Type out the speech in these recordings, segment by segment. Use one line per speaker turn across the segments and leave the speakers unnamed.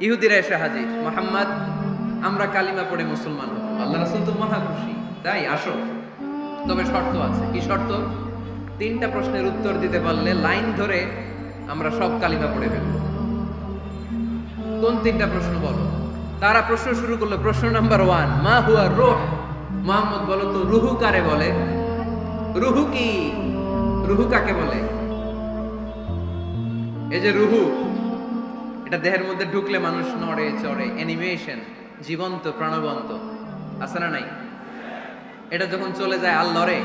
ইহুদিরা এসে হাজির। মোহাম্মদ, আমরা কালিমা পড়ে মুসলমান হব। আল্লাহ রাসূল তো মহা খুশি। তাই আসো। তবে শর্ত আছে। কি শর্ত? তিনটা প্রশ্নের উত্তর দিতে পারলে লাইন ধরে আমরা সব কালিমা পড়ে ফেলব। কোন তিনটা প্রশ্ন বলো? তারা প্রশ্ন শুরু করল, প্রশ্ন নাম্বার ওয়ান, মা হুয়া রুহ? মোহাম্মদ বলো তো, রুহু কারে বলে? রুহু কি? রুহু কাকে বলে? এই যে রুহু এটা দেহের মধ্যে ঢুকলে মানুষ নড়ে, চড়ে অ্যানিমেশন জীবন্ত, প্রাণবন্ত। আছে না নাই? এটা যখন চলে যায় আল লড়ে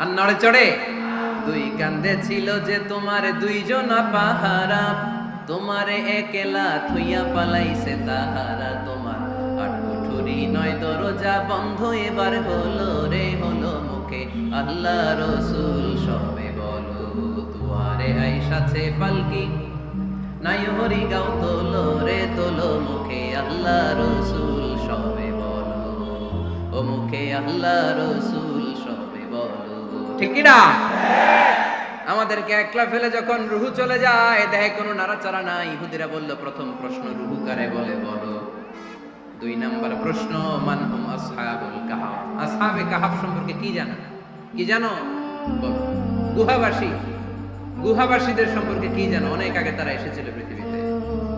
আর নড়ে, চড়ে? দুই কান্দে ছিল যে তোমার দুইজন পাহারা, তোমারে একেলা থুইয়া পালাইছে তাহারা। তোমার আর কুঠুরি নয়, দরজা বন্ধ এবার হলো রে, হলো মুখে। আল্লাহ রসুল সবে বলো, দুয়ারে আইসাছে পালকি। নাই হরি গাও তোলো রে তোলো মুখে আল্লাহ রসুল, সবে বলো। ও মুখে আল্লাহ রসুল, সবে বলো। ঠিক না? আমাদেরকে একলা ফেলে যখন রুহু চলে যায়, দেহে কোনো নাড়াচাড়া নাই। ইহুদিরা বলল, প্রথম প্রশ্ন রুহু কারে বলে বলো? দুই নাম্বার প্রশ্ন মানহুম আসহাবুল কাহাফ আসহাবে কাহাফ সম্পর্কে কি জানো? কি জানো? বলো। গুহাবাসী। গুহাবাসীদের সম্পর্কে কি জানো? অনেক আগে তারা এসেছিল পৃথিবীতে।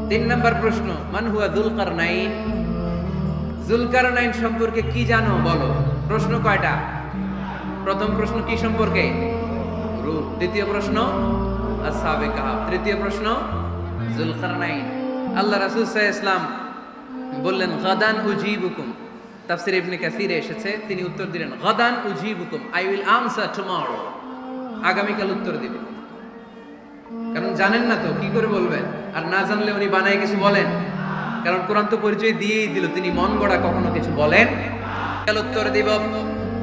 তিন নাম্বার প্রশ্ন, মান হুয়া দুলকার নাইন জুলকার নাইন সম্পর্কে কি জানো? বলো। প্রশ্ন কয়টা? প্রথম প্রশ্ন কি সম্পর্কে? রূপ দ্বিতীয় প্রশ্ন আসহাবে কাহাফ। তৃতীয় প্রশ্ন জুলকার নাইন আল্লাহ রাসূল আলাইহি ইসলাম বললেন, গাদান উজিবুকুম। তাফসির ইবনে কাসিরে এসেছে, তিনি উত্তর দিলেন, গাদান উজিবুকুম। I will answer tomorrow. আগামীকাল উত্তর দিব। কারণ জানেন না তো, কি করে বলবেন? আর না জানলে উনি বানায় কিছু বলেন? কারণ কোরআন তো পরিচয় দিয়েই দিল, তিনি মন গড়া কখনো কিছু বলেন? কাল উত্তর দিব।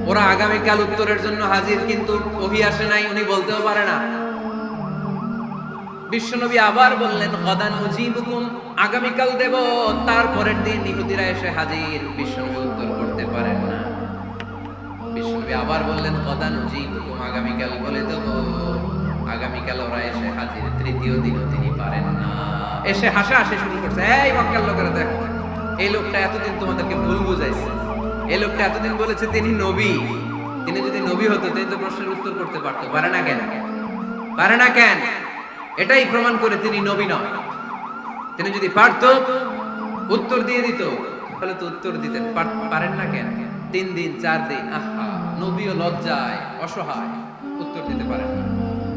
ওরা আগামীকাল উত্তরের জন্য হাজির, কিন্তু ওহি আসে নাই, উনি বলতেও পারে না। বিশ্বনবী আবার বললেন গদান আগামীকাল দেব, তারপরের দিন ইহুদিরা এসে হাজির। বিশ্বনবী উত্তর করতে পারেন না। বিশ্বনবী আবার বললেন গদান আগামীকাল বলে দেব। আগামীকাল ওরা এসে হাজির, তৃতীয় দিনও তিনি পারেন না। এসে হাসা হাসি শুরু করছে। এই মক্কার লোকেরা, দেখো, এই লোকটা এতদিন তোমাদেরকে ভুল বুঝাইছে। এই লোকটা এতদিন বলেছে তিনি নবী। তিনি যদি নবী হতো, তিনি তো প্রশ্নের উত্তর করতে পারতো। পারে না কেন? পারে না কেন? এটাই প্রমাণ করে তিনি নবী নয়। তিনি যদি পারত, উত্তর দিয়ে দিত, তাহলে তো উত্তর দিতেন। পারেন না কেন? তিন দিন, চার দিন, আহা, নবীও লজ্জায়, অসহায়, উত্তর দিতে পারেন না।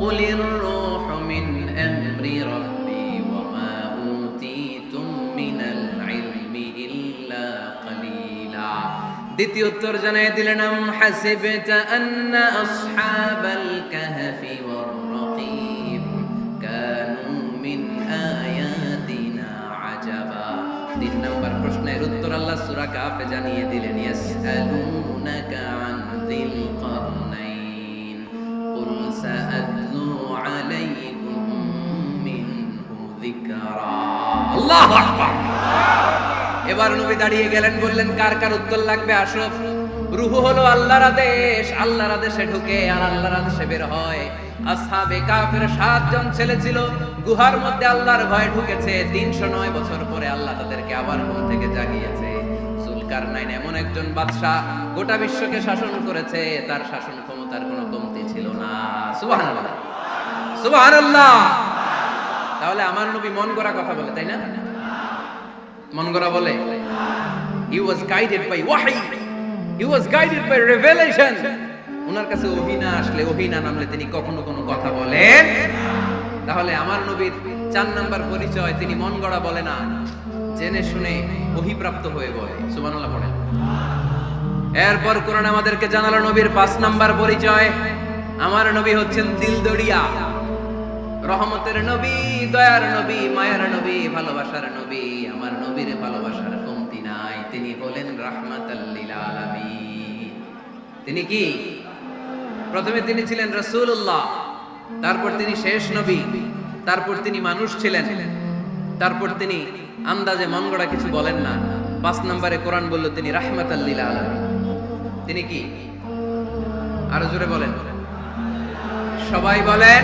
قل الروح من أمر ربي وما أوتيتم من العلم إلا قليلا দ্বিতীয় উত্তর জানাই দিলেন আম হাসিবতা আন্না আসহাবাল কাহফি ওয়ার রাকিব কানু মিন আয়াতিনা আজাবা তিন নম্বর প্রশ্নের উত্তর আল্লাহ সূরা কাফে জানিয়ে দিলেন ইয়াসআলুনাকা আন যিল কারনাইন قل سأتلو এবার নবী দাঁড়িয়ে গেলেন, বললেন, কার কার উত্তর লাগবে? আসো। রুহু হলো আল্লাহর আদেশ। আল্লাহর আদেশে ঢুকে আর আল্লাহর আদেশে বের হয়। আসহাবে কাফের সাতজন ছেলে ছিল। গুহার মধ্যে আল্লাহর ভয় ঢুকেছে। তিনশো নয় বছর পরে আল্লাহ তাদেরকে আবার ঘুম থেকে জাগিয়েছে। জুলকারনাইন এমন একজন বাদশা গোটা বিশ্বকে শাসন করেছে। তার শাসন ক্ষমতার কোনো কমতি ছিল না। সুবহানাল্লাহ। সুবহানাল্লাহ। তাহলে আমার নবী মন করা কথা বলে, তাই না? মন করা বলে? হি ওয়াজ গাইডেড বাই ওয়াহি he was guided by revelation ওনার কাছে ওহী না আসলে ওহী না নামলে তিনি কখনো কোনো কথা বলেন তাহলে আমার নবীর চার নাম্বার পরিচয় তিনি মন গড়া বলে না, জেনে শুনে ওহিপ্রাপ্ত হয়ে বলে। সুবহানাল্লাহ পড়েন। এরপর কোরআন আমাদেরকে জানালো নবীর পাঁচ নাম্বার পরিচয়। আমার নবী হচ্ছেন দিলদড়িয়া রহমতের নবী, দয়ার নবী, মায়ার নবী, ভালোবাসার নবী, আমার নবীর ভালোবাসার কমতি নাই। তিনি হলেন রাহমাতাল্লিল তিনি কি? প্রথমে তিনি ছিলেন রাসূলুল্লাহ, তারপর তিনি শেষ নবী, তারপর তিনি মানুষ ছিলেন। তারপর তিনি আন্দাজে মন গড়া কিছু বলেন না। পাঁচ নম্বরে কোরআন বলল, তিনি রাহমাতাল্লিল আলামিন। তিনি কি? আরও জোরে বলেন। সবাই বলেন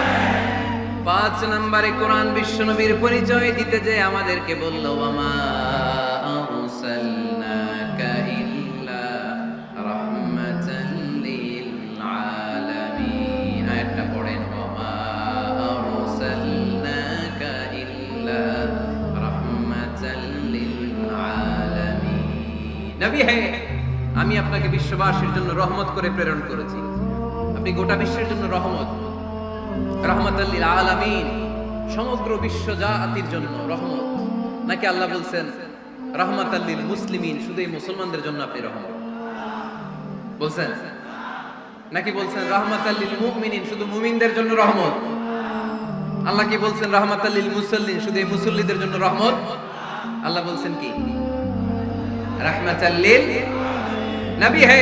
পাঁচ নম্বরে কোরআন বিশ্বনবীর পরিচয় দিতে যে আমাদেরকে বলল আমা আপনাকে বিশ্ববাসীর জন্য রহমত করে প্রেরণ করেছি। আপনি গোটা বিশ্বের জন্য রহমত। রহমতাল্লিল আলামিন, সমগ্র বিশ্ব জাতির জন্য রহমত। নাকি আল্লাহ বলছেন, রহমতাল্লিল মুসলিমিন শুধু এই মুসলমানদের জন্য আপনি রহমত? বলছেন? নাকি বলছেন, রহমতাল্লিল মুমিনিন, শুধু মুমিনদের জন্য রহমত? আল্লাহ কি বলছেন, রহমতাল্লিল মুসল্লিন শুধু এই মুসল্লিদের জন্য রহমত? আল্লাহ বলছেন কি? রহমতাল্লিল নবী, হে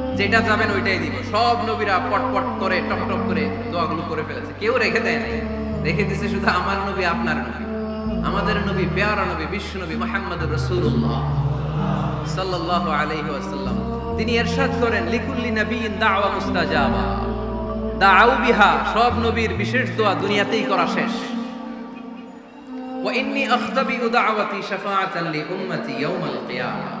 যেটা যাবেন ওইটাই দিব। সব নবীরা পট পট করে টপ টপ করে দোয়াগুলো করে ফেলেছে। কেউ রেখে দেয় নাই। রেখে দিছে শুধু আমার নবী, আপনার নবী। আমাদের নবী, পেয়ারা নবী, বিশ্ব নবী মোহাম্মদ রসুল্লাহ ওয়াসাল্লাম। তিনি করেন, লিকুল্লি দাওয়া মুস্তাজাবা। বিহা, সব নবীর বিশেষ দোয়া দুনিয়াতেই করা শেষ। দাওয়াতি শাফাআতান লি উম্মতি ইয়াউমাল কিয়ামা।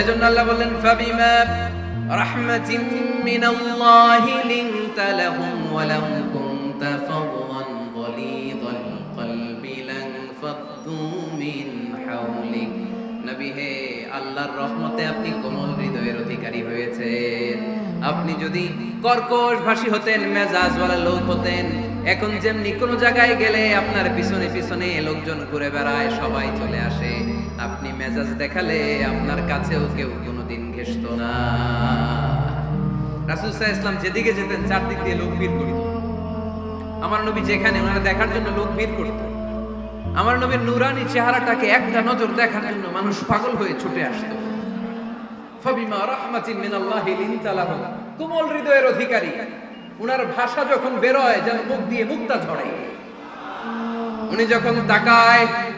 এজন্য আল্লাহ বললেন, ফাবিমা রাহমাতিন লিনতা লাহুম ওয়া লাম কুনতা গলিযাল কলবি লান মিন নবী হে, আল্লাহর রহমতে আপনি কোমল হৃদয়ের অধিকারী হয়েছেন। আপনি যদি কর্কশ ভাষী হতেন, মেজাজওয়ালা লোক হতেন, এখন যেমনি কোনো জায়গায় গেলে আপনার পিছনে পিছনে লোকজন ঘুরে বেড়ায়, সবাই চলে আসে। আপনি মেজাজ দেখালে আপনার কাছেও কেউ কোনোদিন ঘেসত না। রাসুল সাহা ইসলাম যেদিকে যেতেন, চারদিক দিয়ে লোক ভিড় করিত। আমার নবী যেখানে, ওনারা দেখার জন্য লোক ভিড় করত। আমার নবীর নুরানি চেহারাটাকে একটা নজর দেখার জন্য মানুষ পাগল হয়ে ছুটে আসতো। ফাবিমা রাহমাতিন মিনাল্লাহি লিনতা লাহুম কোমল হৃদয়ের অধিকারী। উনার ভাষা যখন বেরোয়, যেন মুখ দিয়ে মুক্তা ঝরে। উনি যখন তাকায়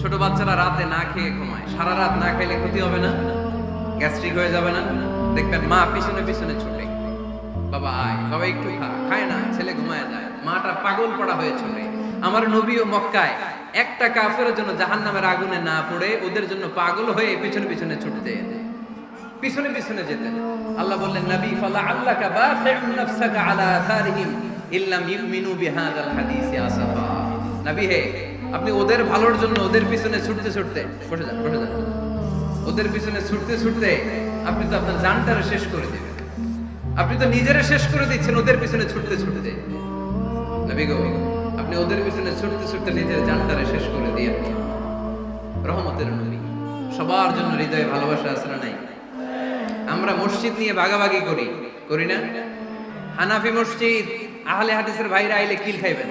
ছোট বাচ্চারা রাতে না খেয়ে ঘুমায়। সারা রাত না খাইলে ক্ষতি হবে না? গ্যাস্ট্রিক হয়ে যাবে না? দেখবেন মা পিছনে পিছনে ছুটে। বাবা, আয়, বাবা, একটু খা। খায় না, ছেলে ঘুমায় যায়। মাটা পাগল পড়া হয়ে ছুটে। আমার নবী ও মক্কায়। একটা কাফের জন্য জাহান নামের আগুনে না পড়ে, ওদের জন্য পাগল হয়ে পিছনে পিছনে ছুটতে পিছনে পিছনে যেতেন আল্লাহ বললেন, নবী, ফালা আল্লাকা বাখিউন নাফসাকা আলা আথারিহিম ইল্লাম ইউমিনু বিহাদাল হাদিসি আসাফা। নবী হে আপনি ওদের ভালোর জন্য, ওদের পিছনে ছুটতে ছুটতে, বসে যান বসে যান। ওদের পিছনে ছুটতে ছুটতে আপনি তো আপনার জানটারে শেষ করে দিবেন। আপনি তো নিজেরে শেষ করে দিচ্ছেন, ওদের পিছনে ছুটতে ছুটতে। আপনি ওদের পিছনে ছুটতে ছুটতে নিজের জানটারে শেষ করে দিয়ে আপনি রহমতের নবী, সবার জন্য হৃদয়ে ভালোবাসা আছে না নাই? আমরা মসজিদ নিয়ে ভাগাভাগি করি করি না? হানাফি মসজিদ, আহলে হাদিসের ভাইরা আইলে কিল খাইবেন?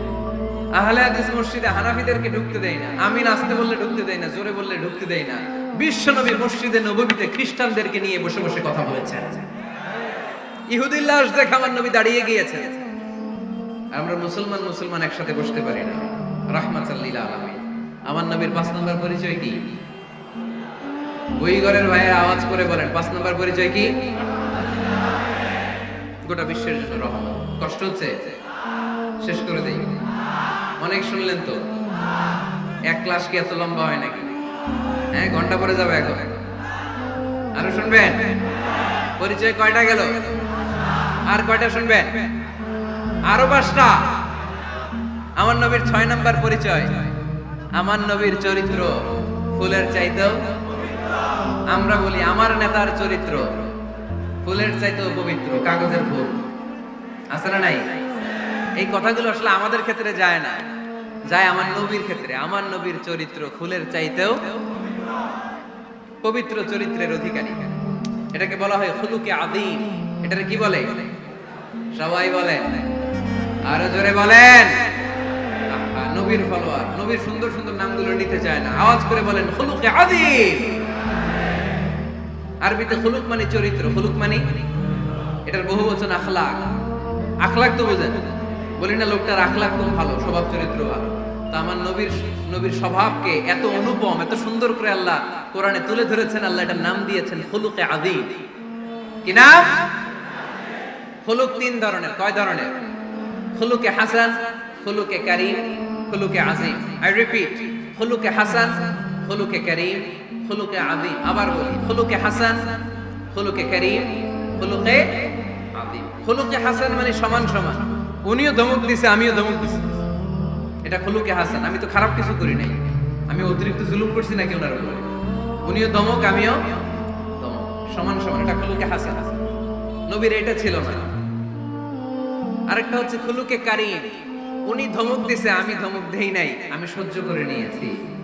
আহলে হাদিস মসজিদে হানাফিদেরকে ঢুকতে দেই না আমি নাচতে বললে ঢুকতে দেই না, জোরে বললে ঢুকতে দেই না। মসজিদে নববীতে খ্রিস্টানদেরকে নিয়ে বসে বসে কথা বলেছেন। ইহুদির লাশ দেখে আমার নবী দাঁড়িয়ে গিয়েছেন। আমরা মুসলমান মুসলমান একসাথে বসতে পারি না। আলামিন। আমার নবীর পাঁচ নম্বর পরিচয় কি? ওই ঘরের ভাইয়ের আওয়াজ করে বলেন, পাঁচ নম্বর পরিচয় কি? গোটা বিশ্বের জন্য রহমত। কষ্ট হচ্ছে? শেষ করে দেই। অনেক শুনলেন তো? এক ক্লাস কি এত লম্বা হয় নাকি? হ্যাঁ ঘণ্টা পরে যাবে এখন। আরও শুনবেন? পরিচয় কয়টা গেল? আর কয়টা শুনবেন? আরও পাঁচটা? আমার নবীর ছয় নাম্বার পরিচয়। আমার নবীর চরিত্র ফুলের চাইতেও আমরা বলি আমার নেতার চরিত্র ফুলের চাইতেও পবিত্র, কাগজের ফুল। আছে না নাই? এই কথাগুলো আসলে আমাদের ক্ষেত্রে যায় না। যায় আমার নবীর ক্ষেত্রে। আমার নবীর চরিত্র ফুলের চাইতেও পবিত্র চরিত্রের অধিকারী। এটাকে বলা হয় ফুলুকে আদিম এটাকে কি বলে? সবাই বলেন। আরও জোরে বলেন। নবীর ফলোয়ার। নবীর সুন্দর সুন্দর নামগুলো নিতে চায় না। আওয়াজ করে বলেন ফুলুকে আদিম আরবিতে খুলুক মানে চরিত্র। খুলুক মানে এটার বহু বচন আখলাক। আখলাক তো বোঝেন। বলি না, লোকটার আখলাক খুব ভালো, স্বভাব চরিত্র ভালো। তা আমার নবীর নবীর স্বভাবকে এত অনুপম, এত সুন্দর করে আল্লাহ কোরআনে তুলে ধরেছেন, আল্লাহ এটার নাম দিয়েছেন খুলুকে আদি কি নাম? খুলুক তিন ধরনের, কয় ধরনের? খুলুকে হাসান, খুলুকে কারিম, খুলুকে আজিম আই রিপিট খুলুকে হাসান, খুলুকে কারিম, খুলুকে আদিম আবার বলি, খুলুকে হাসান, খুলুকে কারিম, খুলুকে আদিম খুলুকে হাসান মানে সমান সমান। উনিও ধমক দিছে, আমিও ধমক দিছি। এটা খুলুকে হাসান, আমি তো খারাপ কিছু করি নাই। আমি অতিরিক্ত জুলুম করছি নাকি ওনার উপরে? উনিও ধমক, আমিও ধমক। সমান সমান, এটা খুলুকে হাসান। নবীর এটা ছিল না। আরেকটা হচ্ছে খুলুকে কারিম। উনি ধমক দিছে, আমি ধমক দেই নাই, আমি সহ্য করে নিয়েছি।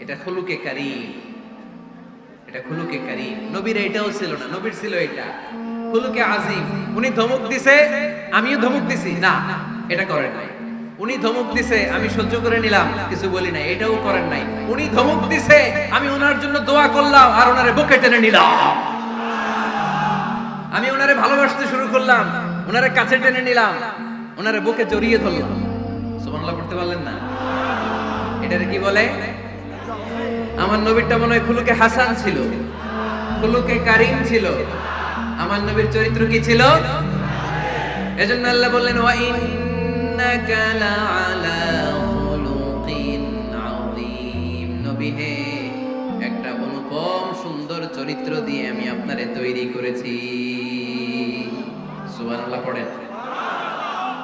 এটা খুলুকে কারিম। এটা খুলুকে কারিম। নবীর এটাও ছিল না, নবীর ছিল এটা। খুলুকে আজিম। উনি ধমক দিছে, আমিও ধমক দিছি। না, এটা করেন নাই। উনি ধমক দিছে, আমি সহ্য করে নিলাম, কিছু বলি নাই, এটাও করেন নাই। উনি ধমক দিছে, আমি ওনার জন্য দোয়া করলাম আর ওনারে বুকে টেনে নিলাম। আমি ওনারে ভালোবাসতে শুরু করলাম, ওনারে কাছে টেনে নিলাম, ওনারে বুকে জড়িয়ে ধরলাম। সুবহানাল্লাহ, পড়তে পারলেন না? এটারে কি বলে? আমার নবীরটা মনে হয় খুলুকে হাসান ছিল। খুলুকে কারিম ছিল। আমার নবীর চরিত্র কি ছিল? এজন্য আল্লাহ বললেন, ওয়া ইন্নাকা লাআলা খুলুকিন আযীম। নবী হে, একটা অনুপম, সুন্দর চরিত্র দিয়ে আমি আপনারে তৈরি করেছি। সুবহানাল্লাহ, পড়েন।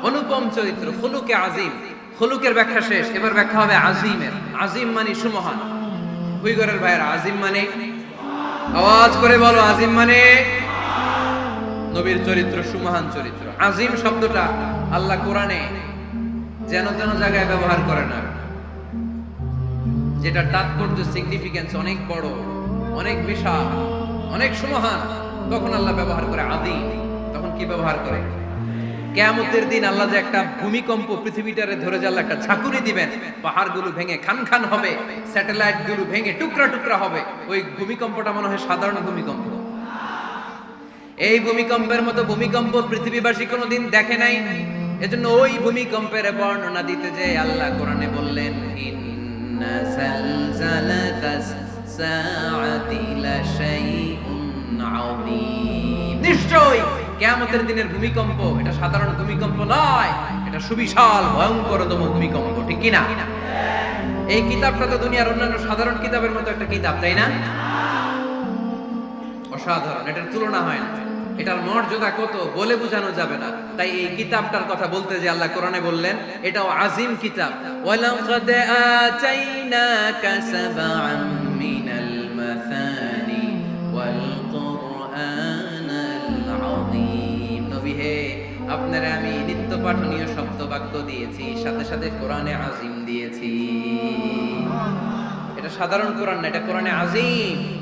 অনুপম চরিত্র, খুলুকে আজিম খুলুকের ব্যাখ্যা শেষ, এবার ব্যাখ্যা হবে আজিমের আজিম মানে সুমহান। হুইগরের ভাইয়ের আজিম মানে? আওয়াজ করে বলো আজিম মানে? নবীর চরিত্র, সুমহান চরিত্র। আজিম শব্দটা আল্লাহ কোরআনে যেন তেন জায়গায় ব্যবহার করে না। যেটা তাৎপর্য সিগনিফিকেন্স অনেক বড়, অনেক বিশাল, অনেক সুমহান। তখন আল্লাহ ব্যবহার করে আদি তখন কি ব্যবহার করে? কেয়ামতের দিন আল্লাহ যে একটা ভূমিকম্প পৃথিবীটারে ধরে যে আল্লাহ একটা ঝাঁকুনি দিবেন, পাহাড়গুলো ভেঙে খান খান হবে স্যাটেলাইটগুলো ভেঙে টুকরা টুকরা হবে, ওই ভূমিকম্পটা মনে হয় সাধারণ ভূমিকম্প। এই ভূমিকম্পের মতো ভূমিকম্প পৃথিবীবাসী কোনোদিন দেখে নাই। এজন্য ওই ভূমিকম্পের বর্ণনা দিতে যে আল্লাহ কোরআনে বললেন নিশ্চয় কিয়ামতের দিনের ভূমিকম্প এটা সাধারণ ভূমিকম্প নয়, এটা সুবিশাল, ভয়ঙ্করতম ভূমিকম্প, ঠিক কি না এই কিতাবটা তো দুনিয়ার অন্যান্য সাধারণ কিতাবের মতো একটা কিতাব, তাই না? অসাধারণ, এটার তুলনা হয় না। এটার মর্যাদা কত বলে বোঝানো যাবে না। তাই এই কিতাবটার কথা বলতে যে আল্লাহ কোরআনে বললেন, এটাও আজিম কিতাব। ওয়াল কুরআনাল আযীম। হে, আপনারা আমি নিত্য পাঠনীয় শব্দ বাক্য দিয়েছি, সাথে সাথে কোরআনে আজিম দিয়েছি। এটা সাধারণ কোরআন না, এটা কোরআনে আজিম।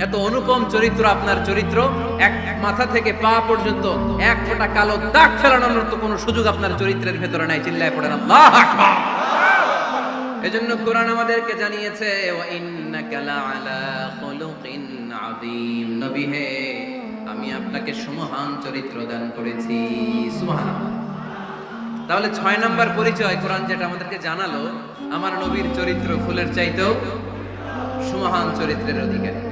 এত অনুপম চরিত্র আপনার চরিত্র, এক মাথা থেকে পা পর্যন্ত এক ফোঁটা কালো দাগ ফেলানোর তো কোনো সুযোগ আপনার চরিত্রের ভেতরে নাই, চিল্লায় পড়েন আল্লাহ এজন্য কোরআন আমাদেরকে জানিয়েছে খুলুকিন আযীম। নবী হে, আমি আপনাকে সুমহান চরিত্র দান করেছি। সুবহানাল্লাহ। তাহলে ছয় নাম্বার পরিচয় কোরআন যেটা আমাদেরকে জানালো, আমার নবীর চরিত্র ফুলের চাইতেও সুমহান চরিত্রের অধিকারী।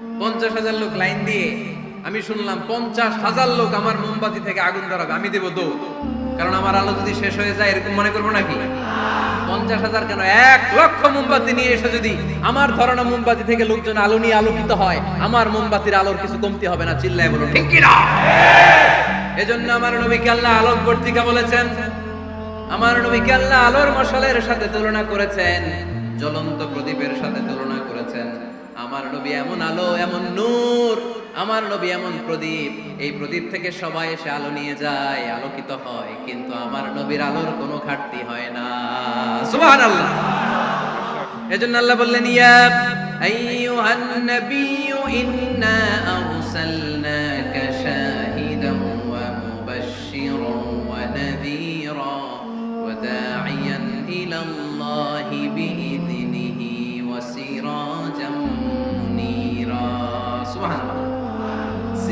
পঞ্চাশ হাজার লোক লাইন দিয়ে আমি শুনলাম পঞ্চাশ হাজার লোক আমার মোমবাতি থেকে আগুন ধরাবে, আমি দেবো দৌড়। কারণ আমার আলো যদি শেষ হয়ে যায়, এরকম মনে করব নাকি? পঞ্চাশ হাজার কেন? এক লক্ষ মোমবাতি নিয়ে এসে যদি আমার ধরানো মোমবাতি থেকে লোকজন আলো নিয়ে আলোকিত হয়, আমার মোমবাতির আলোর কিছু কমতি হবে না, চিল্লায় বলো ঠিক কিনা এজন্য আমার নবীকে আল্লাহ আলোক বর্তিকা বলেছেন, আমার নবীকে আল্লাহ আলোর মশালের সাথে তুলনা করেছেন, জ্বলন্ত প্রদীপের সাথে নবী এমন আলো, এমন নূর, আমার নবী এমন প্রদীপ। এই প্রদীপ থেকে সবাই এসে আলো নিয়ে যায়, আলোকিত হয়, কিন্তু আমার নবীর আলোর কোনো ঘাটতি হয় না। সুবহানাল্লাহ। এজন্য আল্লাহ বললেন, ইয়া আইয়ুহান নাবিয়্যু, ইন্না আরসালনাকা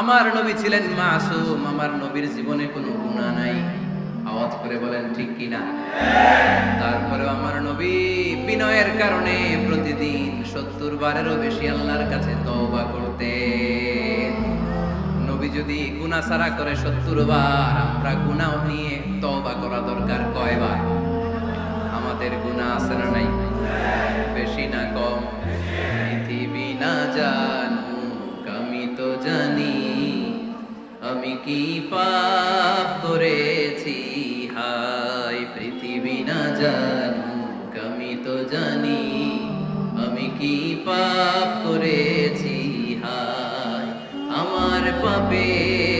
আমার নবী ছিলেন মাসুম, আমার নবীর জীবনে কোনো গুনাহ নাই। আওয়াজ করে বলেন, ঠিক কিনা তারপরেও আমার নবী বিনয়ের কারণে প্রতিদিন সত্তর বারেরও বেশি আল্লাহর কাছে তওবা করতে নবী যদি গুনাহ সারা করে সত্তর বার, আমরা গুনাহ নিয়ে তওবা করা দরকার কয়বার? আমাদের গুনাহ আছে না নাই? আমি কি পাপ করেছি? হাই পৃথিবী না জানু আমি তো জানি। আমি কি পাপ করেছি? হাই আমার পাপের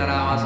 tarabas